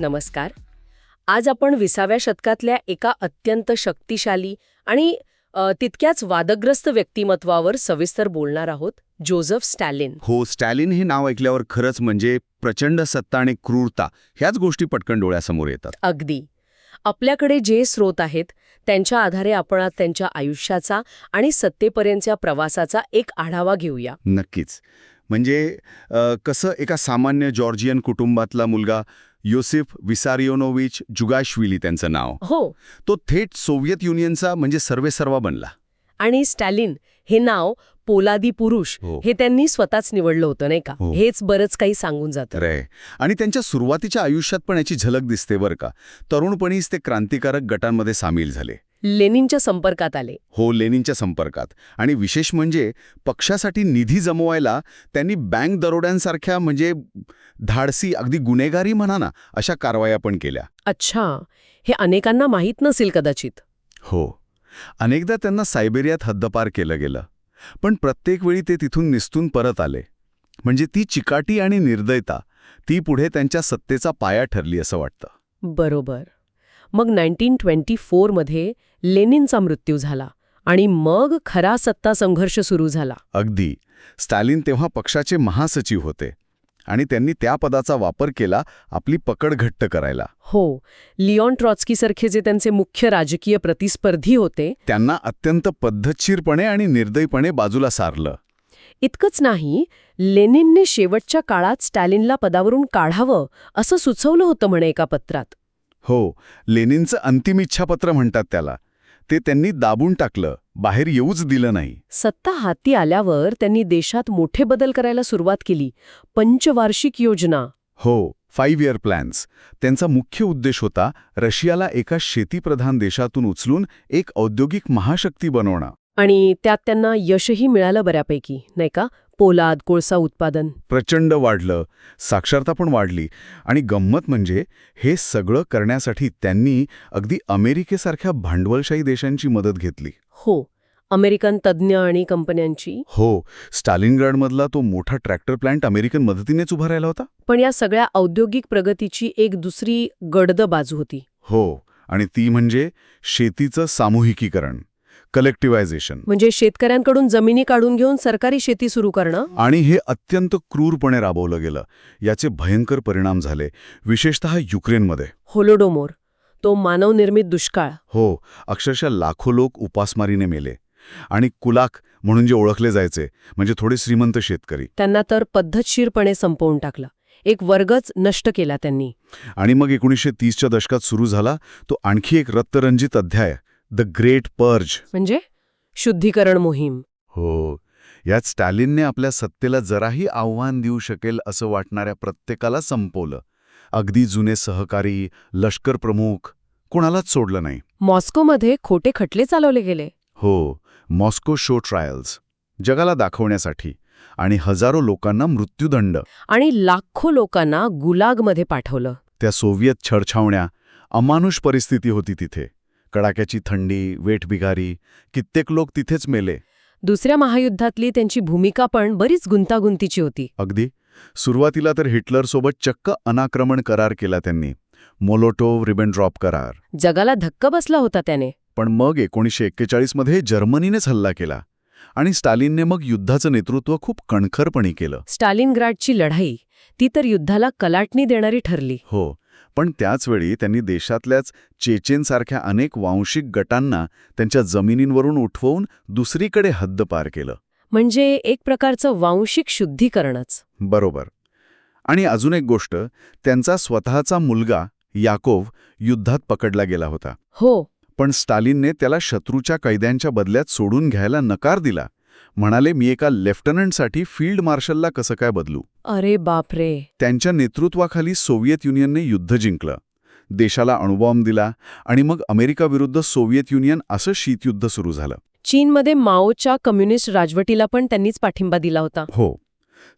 नमस्कार. आज आपण विसाव्या शतकातल्या एका अत्यंत शक्तिशाली आणि तितक्याच वादग्रस्त व्यक्तिमत्वावर सविस्तर बोलणार आहोत जोझफ स्टॅलिन. हो स्टॅलिन हे नाव ऐकल्यावर खरंच म्हणजे प्रचंड सत्ता आणि क्रूरता ह्याच गोष्टी पटकन डोळ्यासमोर येतात. अगदी. आपल्याकडे जे स्रोत आहेत त्यांच्या आधारे आपण आज त्यांच्या आयुष्याचा आणि सत्तेपर्यंतच्या प्रवासाचा एक आढावा घेऊया. नक्कीच. म्हणजे कसं एका सामान्य जॉर्जियन कुटुंबातला मुलगा योसिफ विसारियोनोविच जुगाशविली त्यांचं नाव. हो. तो थेट सोव्हिएत युनियनचा म्हणजे सर्वेसर्वा बनला. आणि स्टॅलिन हे नाव पोलादी पुरुष हो. हे त्यांनी स्वतःच निवडलं होतं नाही का? हो. हेच बरंच काही सांगून जातं. आहे आणि त्यांच्या सुरुवातीच्या आयुष्यात पण याची झलक दिसते बरं का. तरुणपणीच ते क्रांतिकारक गटांमध्ये सामील झाले. लेनिनच्या संपर्कात आले. हो लेनिनच्या संपर्कात. आणि विशेष म्हणजे पक्षासाठी निधी जमवायला त्यांनी बँक दरोड्यांसारख्या म्हणजे धाडसी अगदी गुन्हेगारी म्हणा ना अशा कारवाया पण केल्या. अच्छा. हे अनेकांना माहीत नसेल कदाचित. हो. अनेकदा त्यांना सायबेरियात हद्दपार केलं गेलं. पण प्रत्येक वेळी ते तिथून निसटून परत आले. म्हणजे ती चिकाटी आणि निर्दयता ती पुढे त्यांच्या सत्तेचा पाया ठरली असं वाटतं. बरोबर. मग 1924 मध्ये लेनिनचा मृत्यू झाला आणि मग खरा सत्ता संघर्ष सुरू झाला. अगदी. स्टॅलिन तेव्हा पक्षाचे महासचिव होते आणि त्यांनी त्या पदाचा वापर केला आपली पकड घट्ट करायला. हो लिओन ट्रॉट्स्कीसारखे जे त्यांचे मुख्य राजकीय प्रतिस्पर्धी होते त्यांना अत्यंत पद्धतशीरपणे आणि निर्दयीपणे बाजूला सारलं. इतकंच नाही लेनिनने शेवटच्या काळात स्टॅलिनला पदावरून काढावं असं सुचवलं होतं म्हणे एका पत्रात. हो लेनिनचं अंतिम इच्छापत्र म्हणतात त्याला. ते त्यांनी दाबून टाकलं बाहेर येऊच दिलं नाही. सत्ता हाती आल्यावर त्यांनी देशात मोठे बदल करायला सुरुवात केली. पंचवार्षिक योजना. हो फाईव्ह इयर प्लॅन्स त्यांचा मुख्य उद्देश होता रशियाला एका शेतीप्रधान देशातून उचलून एक औद्योगिक महाशक्ती बनवणं. आणि त्यात त्यांना यशही मिळालं बऱ्यापैकी नाही का? पोलाद कोळसा उत्पादन. प्रचंड वाढलं. साक्षरता पण वाढली. आणि गंमत म्हणजे हे सगळं करण्यासाठी त्यांनी अगदी अमेरिकेसारख्या भांडवलशाही देशांची मदत घेतली. हो. अमेरिकन तज्ज्ञ आणि कंपन्यांची. हो. स्टालिनग्राडमधला तो मोठा ट्रॅक्टर प्लांट अमेरिकन मदतीनेच उभा राहिला होता? पण या सगळ्या औद्योगिक प्रगतीची एक दुसरी गडद बाजू होती. हो. आणि ती म्हणजे शेतीचं सामूहिकीकरण. कलेक्टिव्हायझेशन म्हणजे शेतकऱ्यांकडून जमिनी काढून घेऊन सरकारी शेती सुरू करणं? आणि हे अत्यंत क्रूरपणे राबवलं गेलं. याचे भयंकर परिणाम झाले विशेषतः युक्रेनमध्ये. होलोडोमोर तो मानवनिर्मित दुष्काळ. हो अक्षरशः लाखो लोक उपासमारीने मेले. आणि कुलाक म्हणून जे ओळखले जायचे म्हणजे थोडे श्रीमंत शेतकरी. त्यांना तर पद्धतशीरपणे संपवून टाकलं. एक वर्गच नष्ट केला त्यांनी. आणि मग एकोणीसशे तीसच्या दशकात सुरू झाला तो आणखी एक रक्तरंजित अध्याय. The great purge. म्हणजे शुद्धीकरण मोहीम. हो. यात स्टॅलिनने आपल्या सत्तेला जराही आव्हान देऊ शकेल असं वाटणाऱ्या प्रत्येकाला संपवलं. अगदी जुने सहकारी लष्कर प्रमुख कोणालाच सोडलं नाही. मॉस्कोमध्ये खोटे खटले चालवले गेले. हो मॉस्को शो ट्रायल्स जगाला दाखवण्यासाठी आणि हजारो लोकांना मृत्यूदंड. आणि लाखो लोकांना गुलागमध्ये पाठवलं. त्या सोव्हिएत छळछावण्या अमानुष परिस्थिती होती तिथे. कडाक्याची थंडी वेठबिगारी कित्येक लोक तिथेच मेले. दुसऱ्या महायुद्धातली त्यांची भूमिका पण बरीच गुंतागुंतीची होती. अगदी. सुरुवातीला तर हिटलरसोबत चक्क अनाक्रमण करार केला त्यांनी. मोलोटोव रिबेनड्रॉप करार. जगाला धक्का बसला होता त्याने. पण मग एकोणीसशे एक्केचाळीसमध्ये जर्मनीनेच हल्ला केला. आणि स्टालिनने मग युद्धाचं नेतृत्व खूप कणखरपणे केलं. स्टालिनग्राडची लढाई ती तर युद्धाला कलाटणी देणारी ठरली. हो. पण त्याचवेळी त्यांनी देशातल्याच चेचेनसारख्या अनेक वांशिक गटांना त्यांच्या जमिनींवरून उठवून दुसरीकडे हद्दपार केलं. म्हणजे एक प्रकारचं वांशिक शुद्धीकरणच. बरोबर. आणि अजून एक गोष्ट त्यांचा स्वतःचा मुलगा याकोव युद्धात पकडला गेला होता. हो. पण स्टालिनने त्याला शत्रूच्या कैद्यांच्या बदल्यात सोडून घ्यायला नकार दिला. म्हणाले मी एका लेफ्टनंटसाठी फील्ड मार्शलला कसं काय बदलू? अरे बापरे. त्यांच्या नेतृत्वाखाली सोव्हिएत युनियनने युद्ध जिंकलं. देशाला अणुबॉम्ब दिला आणि मग अमेरिकाविरुद्ध सोव्हिएत युनियन असं शीतयुद्ध सुरू झालं. चीनमध्ये माओच्या कम्युनिस्ट राजवटीला पण त्यांनीच पाठिंबा दिला होता. हो.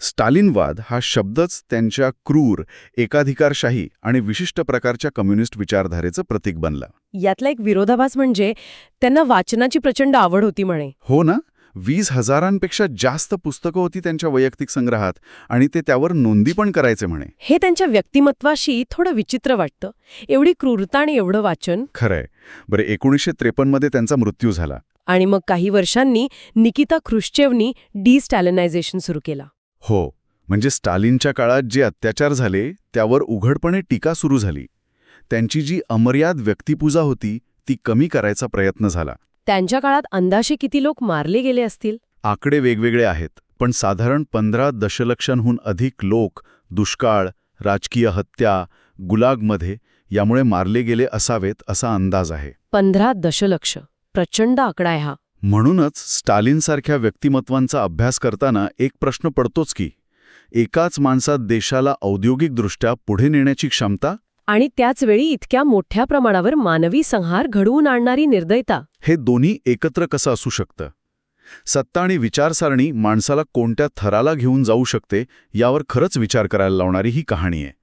स्टालिनवाद हा शब्दच त्यांच्या क्रूर एकाधिकारशाही आणि विशिष्ट प्रकारच्या कम्युनिस्ट विचारधारेचं प्रतीक बनला. यातला एक विरोधाभास म्हणजे त्यांना वाचनाची प्रचंड आवड होती म्हणे. हो ना? वीस हजारांपेक्षा जास्त पुस्तकं होती त्यांच्या वैयक्तिक संग्रहात आणि ते त्यावर नोंदी पण करायचे म्हणे. हे त्यांच्या व्यक्तिमत्वाशी थोडं विचित्र वाटतं. एवढी क्रूरता आणि एवढं वाचन. खरंय. बरं एकोणीसशे त्रेपन्नमध्ये त्यांचा मृत्यू झाला. आणि मग काही वर्षांनी निकिता ख्रुश्चेवनी डिस्टॅलिनायझेशन सुरू केला. हो म्हणजे स्टालिनच्या काळात जे अत्याचार झाले त्यावर उघडपणे टीका सुरू झाली. त्यांची जी अमर्याद व्यक्तिपूजा होती ती कमी करायचा प्रयत्न झाला. त्यांच्या काळात अंदाजे किती लोक मारले गेले असतील? आकडे वेगवेगळे आहेत पण साधारण पंधरा दशलक्षांहून अधिक लोक दुष्काळ राजकीय हत्या गुलागमध्ये यामुळे मारले गेले असावेत असा अंदाज आहे. पंधरा दशलक्ष. प्रचंड आकडा आहे हा. म्हणूनच स्टालिनसारख्या व्यक्तिमत्वांचा अभ्यास करताना एक प्रश्न पडतोच की एकाच माणसात देशाला औद्योगिकदृष्ट्या पुढे नेण्याची क्षमता आणि त्याच वेळी इतक्या मोठ्या प्रमाणावर मानवी संहार घडवून आणणारी निर्दयता. हे दोन्ही एकत्र कसं असू शकतं? सत्ता आणि विचारसारणी माणसाला कोणत्या थराला घेऊन जाऊ शकते यावर खरंच विचार करायला लावणारी ही कहाणी आहे.